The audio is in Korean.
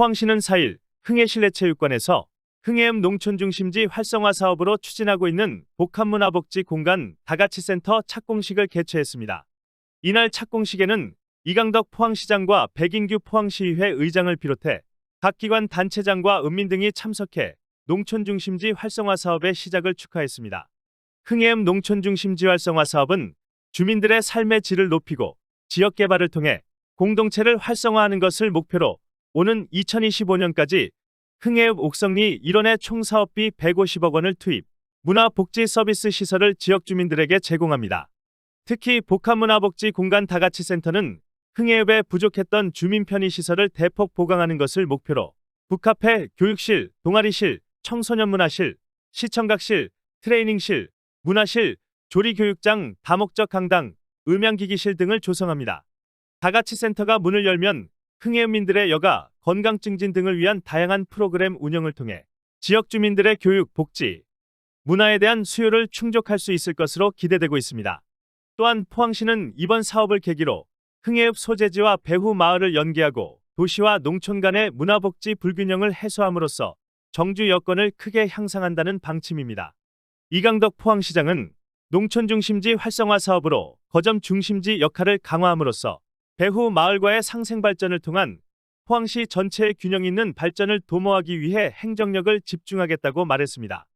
포항시는 4일 흥해 실내체육관에서 흥해읍 농촌중심지 활성화 사업으로 추진하고 있는 복합문화복지 공간 다가치센터 착공식을 개최했습니다. 이날 착공식에는 이강덕 포항시장과 백인규 포항시의회 의장을 비롯해 각 기관 단체장과 은민 등이 참석해 농촌중심지 활성화 사업의 시작을 축하했습니다. 흥해읍 농촌중심지 활성화 사업은 주민들의 삶의 질을 높이고 지역 개발을 통해 공동체를 활성화하는 것을 목표로 오는 2025년까지 흥해읍 옥성리 일원의 총 사업비 150억 원을 투입, 문화복지 서비스 시설을 지역 주민들에게 제공합니다. 특히 복합문화복지 공간 다가치센터는 흥해읍에 부족했던 주민 편의 시설을 대폭 보강하는 것을 목표로 북카페, 교육실, 동아리실, 청소년 문화실, 시청각실, 트레이닝실, 문화실, 조리교육장, 다목적 강당, 음향기기실 등을 조성합니다. 다가치센터가 문을 열면 흥해읍민들의 여가, 건강 증진 등을 위한 다양한 프로그램 운영을 통해 지역 주민들의 교육, 복지, 문화에 대한 수요를 충족할 수 있을 것으로 기대되고 있습니다. 또한 포항시는 이번 사업을 계기로 흥해읍 소재지와 배후 마을을 연계하고 도시와 농촌 간의 문화복지 불균형을 해소함으로써 정주 여건을 크게 향상한다는 방침입니다. 이강덕 포항시장은 농촌 중심지 활성화 사업으로 거점 중심지 역할을 강화함으로써 배후 마을과의 상생 발전을 통한 포항시 전체의 균형 있는 발전을 도모하기 위해 행정력을 집중하겠다고 말했습니다.